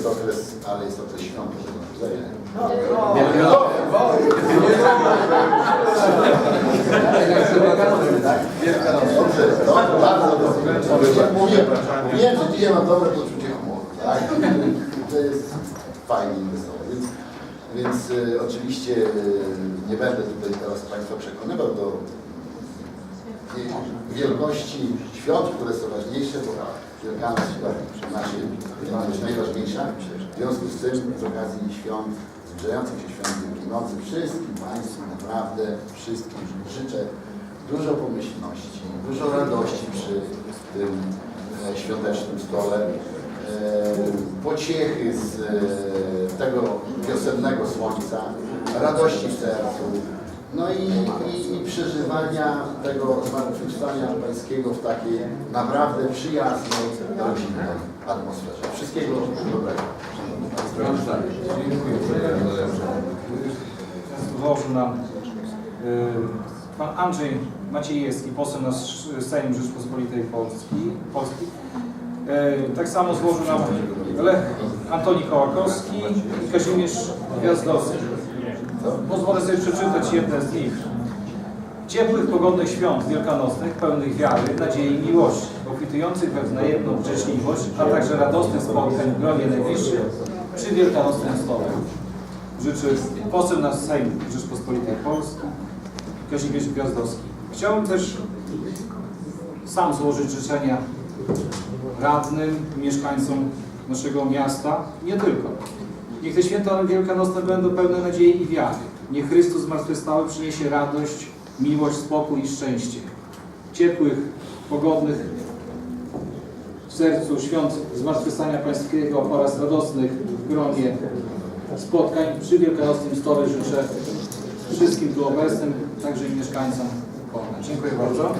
jest okres, ale jest okres świąt Bożego Narodzenia. Dobrze, dobrze, bardzo dobrze. Mówiłem, mówiłem, że dzisiaj mam dobre poczucie humoru, tak? To jest fajnie i wesoło. Więc, więc e, oczywiście e, nie będę tutaj teraz Państwa przekonywał do wielkości świąt, które są ważniejsze, bo Wielkanoc chyba naszej jest najważniejsza. W związku z tym z okazji świąt, zbliżających się świąt Wielkiej wszystkim Państwu naprawdę, wszystkim życzę dużo pomyślności, dużo radości przy tym e, świątecznym stole, e, pociechy z e, tego wiosennego słońca, radości w sercu, no i, i, i przeżywania tego zmartwychwstania pańskiego w takiej naprawdę przyjaznej, rodzinnej atmosferze. Wszystkiego dobrego. złożył nam y, pan Andrzej Maciejewski, poseł na Sejm Rzeczpospolitej Polski. Polski. Y, Tak samo złożył nam Lech Antoni Kołakowski i Kazimierz Gwiazdowski. Pozwolę sobie przeczytać jedne z nich. Ciepłych, pogodnych świąt wielkanocnych, pełnych wiary, nadziei i miłości, obfitujących we wzajemną życzliwość, a także radosnych spotkań w gronie najbliższych przy wielkanocnym stole. Życzy poseł na Sejm Rzeczpospolitej Polski Kazimierz Gwiazdowski. Chciałbym też sam złożyć życzenia radnym, mieszkańcom naszego miasta, nie tylko. Niech te święta wielkanocne będą pełne nadziei i wiary. Niech Chrystus zmartwychwstały przyniesie radość, miłość, spokój i szczęście. Ciepłych, pogodnych w sercu świąt Zmartwychwstania Pańskiego oraz radosnych w gronie spotkań przy wielkanocnym stole życzę wszystkim tu obecnym, także i mieszkańcom Polna. Dziękuję bardzo.